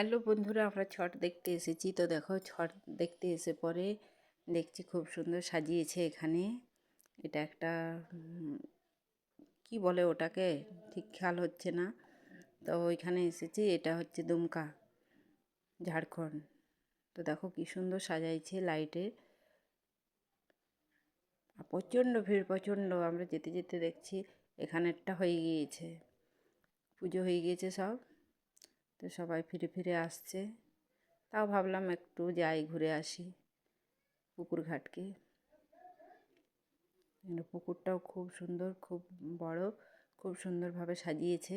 Hello বন্ধুরা, আমরা ছট দেখতে এসেছি। তো দেখো, ছট দেখতে এসে পরে দেখছি খুব সুন্দর সাজিয়েছে এখানে। এটা একটা কি বলে ওটাকে? ঠিক খেয়াল হচ্ছে না। তো ওইখানে এসেছি, এটা হচ্ছে দুমকা, ঝাড়খণ্ড। তো দেখো কি সুন্দর সাজাইছে লাইটে। আর প্রচণ্ড ভিড়, প্রচণ্ড। আমরা যেতে যেতে দেখছি এখানেরটা হয়ে গিয়েছে। পুজো হয়ে গিয়েছে সব। তো সবাই ফিরে ফিরে আসছে। তাও ভাবলাম একটু যাই, ঘুরে আসি পুকুর ঘাটকে পুকুরটাও খুব সুন্দর, খুব বড়, খুব সুন্দরভাবে সাজিয়েছে।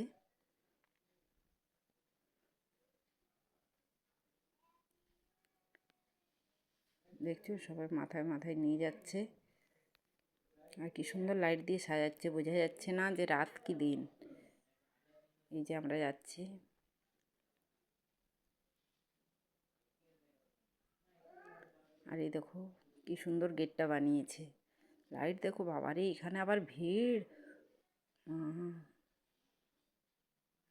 দেখছ, সবাই মাথায় মাথায় নিয়ে যাচ্ছে। আর কি সুন্দর লাইট দিয়ে সাজাচ্ছে, বোঝা যাচ্ছে না যে রাত কি দিন। এই যে আমরা যাচ্ছি। আর এই দেখো কি সুন্দর গেটটা বানিয়েছে। লাইট দেখো বাবারে, এখানে আবার ভিড়।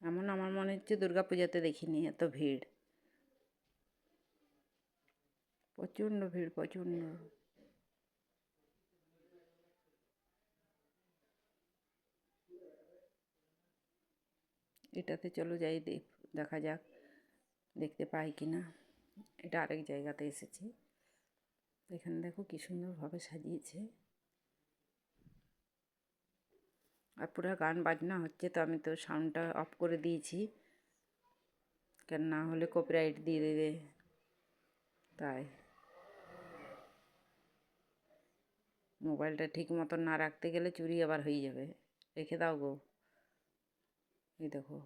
এমন আমার মনে হচ্ছে দুর্গা পূজাতে দেখিনি এত ভিড়। প্রচণ্ড ভিড়, প্রচণ্ড। এটাতে চলো যাই, দেখ যাক, দেখতে পাই কি না এটা আরেক জায়গাতে এসেছি। এখানে দেখো কি সুন্দরভাবে সাজিয়েছে। আর পুরো গান বাজনা হচ্ছে, তো আমি তো সাউন্ডটা অফ করে দিয়েছি। কেন না হলে কপিরাইট দিয়ে দেবে। তাই। মোবাইলটা ঠিক মতন না রাখতে গেলে চুরি আবার হয়ে যাবে। রেখে দাও গো। এই দেখো,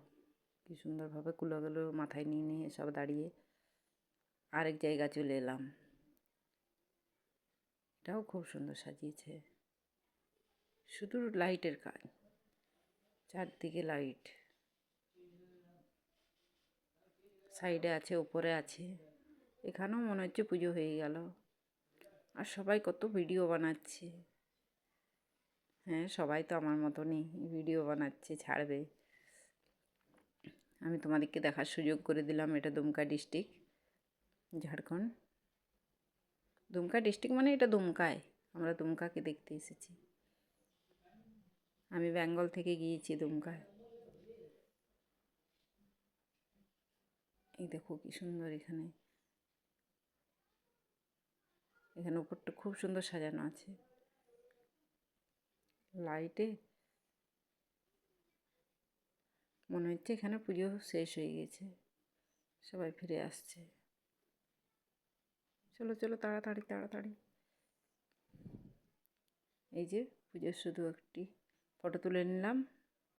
কি সুন্দরভাবে কুলোগুলো মাথায় নিয়ে নিয়ে সব দাঁড়িয়ে আরেক জায়গা চলে এলাম। এটাও খুব সুন্দর সাজিয়েছে। শুধু লাইটের কাজ। চারদিকে লাইট সাইডে আছে ওপরে আছে। এখানেও মনে হচ্ছে পুজো হয়ে গেল। আর সবাই কত ভিডিও বানাচ্ছে। হ্যাঁ সবাই তো আমার মতনই ভিডিও বানাচ্ছে, ছাড়বে। আমি তোমাদেরকে দেখার সুযোগ করে দিলাম এটা দুমকা ডিস্ট্রিক্ট ঝাড়খণ্ড। দুমকা ডিস্ট্রিক্ট মানে এটা দুমকায়। আমরা দুমকাকে দেখতে এসেছি। আমি বেঙ্গল থেকে গিয়েছি দুমকায়। এই দেখো কি সুন্দর এখানে। এখানে উপরটা খুব সুন্দর সাজানো আছে। লাইটে মনে হচ্ছে এখানে পুজো শেষ হয়ে গেছে। সবাই ফিরে আসছে। চলো চলো তাড়াতাড়ি তাড়াতাড়ি। এই যে পুজোর শুধু একটি ফটো তুলে নিলাম।